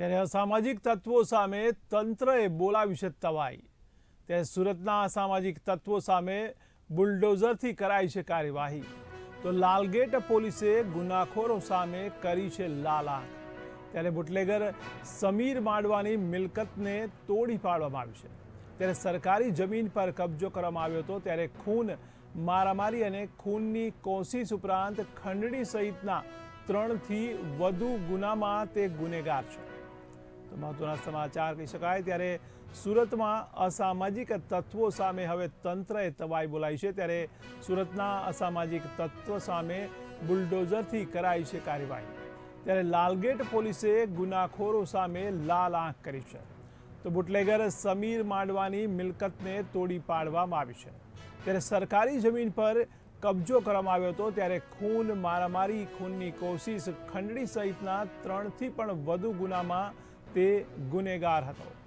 ત્યારે અસામાજિક તત્વો સામે તંત્રએ બોલાવી છે તવાઈ. ત્યારે સુરતના અસામાજિક તત્વો સામે બુલડોઝરથી કરાઈ છે કાર્યવાહી. તો લાલગેટ પોલીસે ગુનાખોરો સામે કરી છે લાલ આંખ ત્યારે બુટલેગર સમીર માંડવાની મિલકતને તોડી પાડવામાં આવી છે. ત્યારે સરકારી જમીન પર કબજો કરવામાં આવ્યો હતો. ત્યારે ખૂન મારામારી અને ખૂનની કોશિશ ઉપરાંત ખંડણી સહિતના ત્રણથી વધુ ગુનામાં તે ગુનેગાર છે. તો મહત્વના સમાચાર કહી શકાય. ત્યારે સુરતમાં અસામાજિક તત્વો સામે હવે તંત્રએ તવાઈ બોલાઈ છે. ત્યારે સુરતના અસામાજિક તત્વ સામે બુલડોઝરથી કરાઈ છે કાર્યવાહી. ત્યારે લાલગેટ પોલીસે ગુનાખોરો સામે લાલ આંખ કરી છે. તો બુટલેગર સમીર માંડવાની મિલકતને તોડી પાડવામાં આવી છે. ત્યારે સરકારી જમીન પર કબજો કરવામાં આવ્યો હતો. ત્યારે ખૂન મારામારી, ખૂનની કોશિશ, ખંડણી સહિતના ત્રણથી પણ વધુ ગુનામાં તે ગુનેગાર હતો.